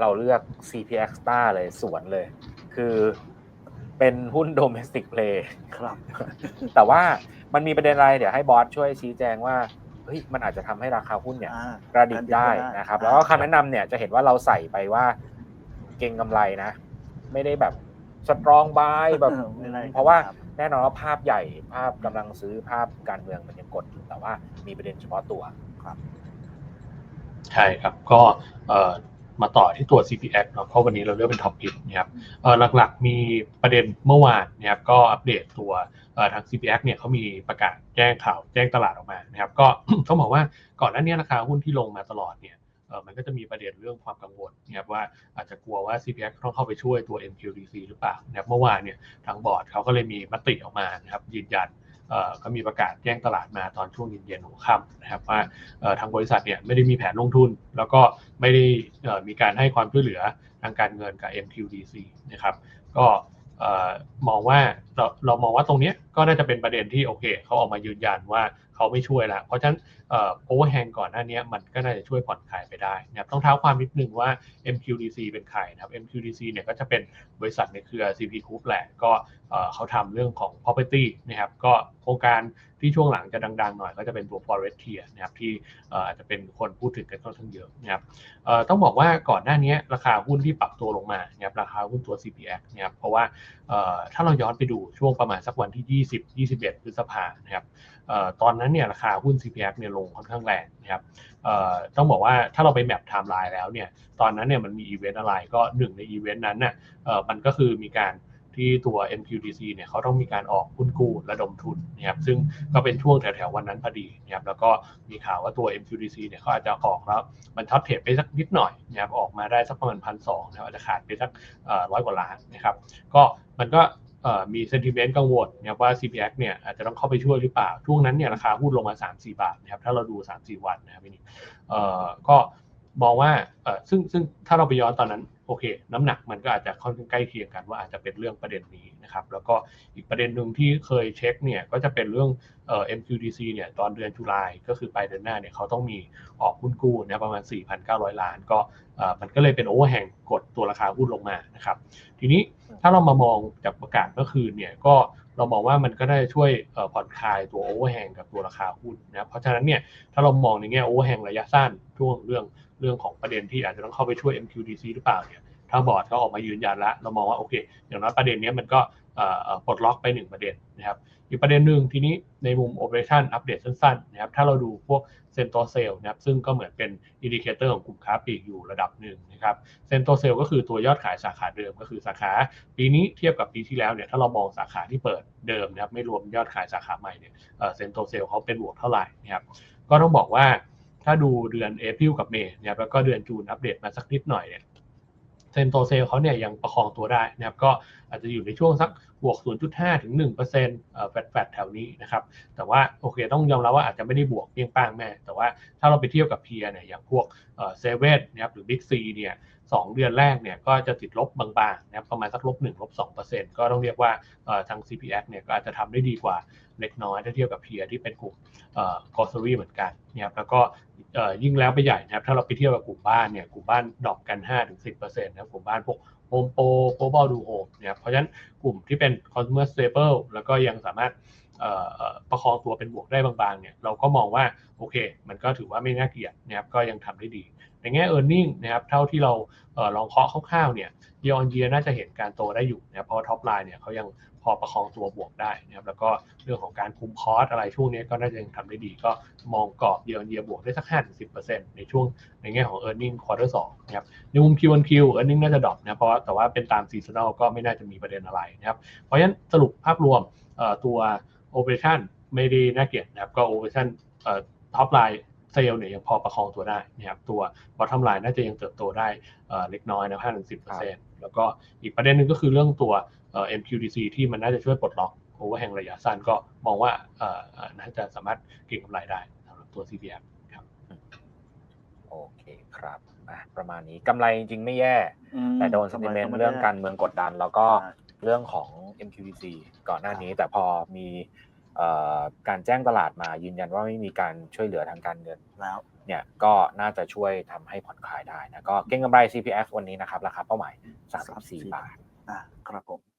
เราเลือก CPX Star เลยสวนเลย คือเป็นหุ้น domestic play ครับ แต่ว่ามันมีประเด็นอะไร เดี๋ยวให้บอสช่วยชี้แจงว่าเฮ้ยมันอาจจะทำให้ราคาหุ้นเนี่ยอ่ากระดิกได้กระดิกได้นะครับอ่าแล้วก็คำแนะนำเนี่ยจะเห็นว่าเราใส่ไปว่าเก่งกำไรนะ ไม่ได้แบบสตรองบายแบบไม่ได้เพราะว่าครับแน่นอนว่าภาพใหญ่ภาพกำลังซื้อภาพการเมืองมันยังกดอยู่แต่ว่ามีประเด็นเฉพาะตัวใช่ครับก็เอ่อ มาต่อที่ตัว CPX เนาะเพราะวันนี้เราเลือกเป็นท็อปพิกนะครับเออหลักๆมีประเด็นเมื่อวานนะครับก็อัปเดตตัวเออทาง CPX เนี่ยเขามีประกาศแจ้งข่าวแจ้งตลาดออกมานะครับ ก็ต้องบอกว่าก่อนหน้านี้ราคาหุ้นที่ลงมาตลอดเนี่ยเออมันก็จะมีประเด็นเรื่องความกังวลนะครับว่าอาจจะกลัวว่า CPX ต้องเข้าไปช่วยตัว MQDC หรือเปล่านะครับเมื่อวานเนี่ยทางบอร์ดเขาก็เลยมีมติออกมานะครับยืนยันเก็มีประกาศแจ้งตลาดมาตอนช่วงเย็นๆหัวค่ำนะครับว่าทางบริษัทเนี่ยไม่ได้มีแผนลงทุน แล้วก็ไม่ได้มีการให้ความช่วยเหลือทางการเงินกับ MQDC นะครับก็มองว่าเราเรามองว่าตรงนี้ ก็น่าจะเป็นประเด็นที่โอเคเขาออกมายืนยันว่าเขาไม่ช่วยแล้วเพราะฉะนั้นโอเวอร์แฮงก่อนหน้านี้มันก็น่าจะช่วยผ่อนคลายไปได้นะครับต้องเท้าความนิดนึงว่า MQDC เป็นใครนะครับ MQDC เนี่ยก็จะเป็นบริษัทในเครือ CP Group แหละก็เขาทำเรื่องของ property นะครับก็โครงการที่ช่วงหลังจะดังๆหน่อยก็จะเป็นตัว Forest Tier นะครับที่อาจจะเป็นคนพูดถึงกันค่อนข้างเยอะนะครับต้องบอกว่าก่อนหน้านี้ราคาหุ้นที่ปรับตัวลงมานะครับราคาหุ้นตัว CPX นะครับเพราะว่าถ้าเราย้อนไปดูช่วงประมาณสักวันที่20 21 พฤษภานะครับออตอนนั้นเนี่ยราคาหุ้น CPX เนี่ยลงค่อนข้างแรงนะครับต้องบอกว่าถ้าเราไปแมปไทม์ไลน์แล้วเนี่ยตอนนั้นเนี่ยมันมีอีเวนต์อะไรก็หนึ่งในอีเวนต์นั้นน่ะมันก็คือมีการที่ตัว MQDC เนี่ยเขาต้องมีการออกหุ้นกู้ระดมทุนนะครับซึ่งก็เป็นช่วงแถวๆวันนั้นพอดีนะครับแล้วก็มีข่าวว่าตัว MQDC เนี่ยเขาอาจจะออกแล้วมันท็อปเทรดไปสักนิดหน่อยนะครับออกมาได้สักประมาณพันสองนะครับอาจจะขาดไปสักร้อยกว่าล้านนะครับก็มันก็ มีเซนติเมนต์กังวลนะครับว่า CPX เนี่ยอาจจะต้องเข้าไปช่วยหรือเปล่า ช่วงนั้นเนี่ยราคาหุ้นลงมา 3-4 บาทนะครับถ้าเราดู 3-4 วันนะครับนี่เอ่อก็ มองว่าเออซึ่งซึ่งถ้าเราไปย้อนตอนนั้นโอเค น้ำหนักมันก็อาจจะค่อนข้างใกล้เคียงกันว่าอาจจะเป็นเรื่องประเด็นนี้นะครับ แล้วก็อีกประเด็นหนึ่งที่เคยเช็คเนี่ยก็จะเป็นเรื่องเอ่อ MQDC เนี่ยตอนเดือนตุลาก็คือปลายเดือนหน้าเนี่ยเขาต้องมีออกหุ้นกู้นะประมาณ 4,900 ล้าน ก็เอ่อมันก็เลยเป็นโอเวอร์แฮงกดตัวราคาหุ้นลงมานะครับ ทีนี้ถ้าเรามามองจากประกาศเมื่อคืนเนี่ยก็ เรามองว่ามันก็ได้ช่วยผ่อนคลายตัวโอเวอร์แฮงกับตัวราคาหุ้นนะเพราะฉะนั้นเนี่ยถ้าเรามองในแง่โอเวอร์แฮงระยะสั้นช่วงเรื่องเรื่องของประเด็นที่อาจจะต้องเข้าไปช่วย MQDC หรือเปล่าเนี่ยทางบอร์ดก็ออกมายืนยันละเรามองว่าโอเค อย่างน้อยประเด็นเนี้ยมันก็ ปลดล็อกไปหนึ่งประเด็นนะครับอีกประเด็นหนึ่งทีนี้ในมุม operation อัปเดตสั้นๆนะครับถ้าเราดูพวกเซนโตเซลนะครับซึ่งก็เหมือนเป็นอินดิเคเตอร์ของกลุ่มค้าปลีกอยู่ระดับหนึ่งนะครับเซนโตเซลก็คือตัวยอดขายสาขาเดิมก็คือสาขา ปีนี้เทียบกับปีที่แล้วเนี่ยถ้าเรามองสาขาที่เปิดเดิมนะครับไม่รวมยอดขายสาขาใหม่เนี่ยเซนโตเซลเขาเป็นบวกเท่าไหร่นะครับก็ต้องบอกว่าถ้าดูเดือนเอพ i l กับเมษนะครับแล้วก็เดือนจูนอัปเดตมาสักนิดหน่อยเนี่ย เซนโตเซลเขาเนี่ยยังประคองตัวได้นะครับก็อาจจะอยู่ในช่วงสักบวก 0.5 ถึง 1%เอ่อแฟดแฟดแถวนี้นะครับ แต่ว่าโอเคต้องยอมรับว่าอาจจะไม่ได้บวกเปี้ยงป้างแม่ แต่ว่าถ้าเราไปเทียบกับเพียเนี่ยอย่างพวกเซเว่นนะครับหรือบิ๊กซีเนี่ย สองเดือนแรกเนี่ยก็จะติดลบบางๆนะครับประมาณสักลบ1ลบ2%ก็ต้องเรียกว่าทาง CPX เนี่ยก็อาจจะทำได้ดีกว่าเล็กน้อยถ้าเทียบกับเพียที่เป็นกลุ่มเอ่อกอสซี่เหมือนกันนะครับแล้วก็ยิ่งแล้วไปใหญ่นะครับถ้าเราไปเทียบกับกลุ่มบ้านเนี่ยกลุ่มบ้านดรอปกัน 5-10%นะครับกลุ่มบ้านพวก โฮมโปรโกลบอลดูโฮมเนี่ยเพราะฉะนั้นกลุ่มที่เป็น consumer stable แล้วก็ยังสามารถประคองตัวเป็นบวกได้บางๆเนี่ยเราก็มองว่าโอเค มันก็ถือว่าไม่น่าเกลียดนะครับก็ยังทำได้ดี ในแง่ e a r n i n g นะครับเท่าที่เรา ลองเคาะคร่าวๆเนี่ย year on year น่าจะเห็นการโตได้อยู่นะเพราะท็อปไลน์เนี่ยเขายังพอประคองตัวบวกได้นะครับแล้วก็เรื่องของการคุมคอสอะไรช่วงนี้ก็น่าจะยังทำได้ดี ก็มองกรอบ year on year บวกได้สัก 5-10%ในช่วงในแง่ของ e a r n i n g quarter 2นะครับในมุม Q1Q earning น่าจะดรอปนะเพราะแต่ว่าเป็นตาม seasonal ก็ไม่น่าจะมีประเด็นอะไรนะครับเพราะฉะนั้นสรุปภาพรวมตัว operation ไม่ได้น่าเกลียดนะครับก็ operation เอ่อ top line เซลล์เนี่ยยังพอประคองตัวได้นะครับตัว bottom line น่าจะยังเติบโตได้เอ่อเล็กน้อยนะ5-10%แล้วก็อีกประเด็นหนึ่งก็คือเรื่องตัวเอ่อ MQDC ที่มันน่าจะช่วยปลดล็อก overhang ระยะสั้นก็มองว่าเอ่อเอ่อน่าจะสามารถเก็งกำไรได้สำหรับตัว CPF ครับโอเคครับอะประมาณนี้กำไรจริงๆไม่แย่อืมแต่โดน sentiment เรื่องการเมืองกดดัน แล้วก็ใช่เรื่องของ MQTC ก่อนหน้านี้แต่พอมีเอ่อ การแจ้งตลาดมายืนยันว่าไม่มีการช่วยเหลือทางการเงินแล้วเนี่ยก็น่าจะช่วยทำให้ผ่อนคลายได้นะก็เก็งกำไร CPF วันนี้นะครับ ราคาเป้าหมาย 34 บาทอ่าครับผม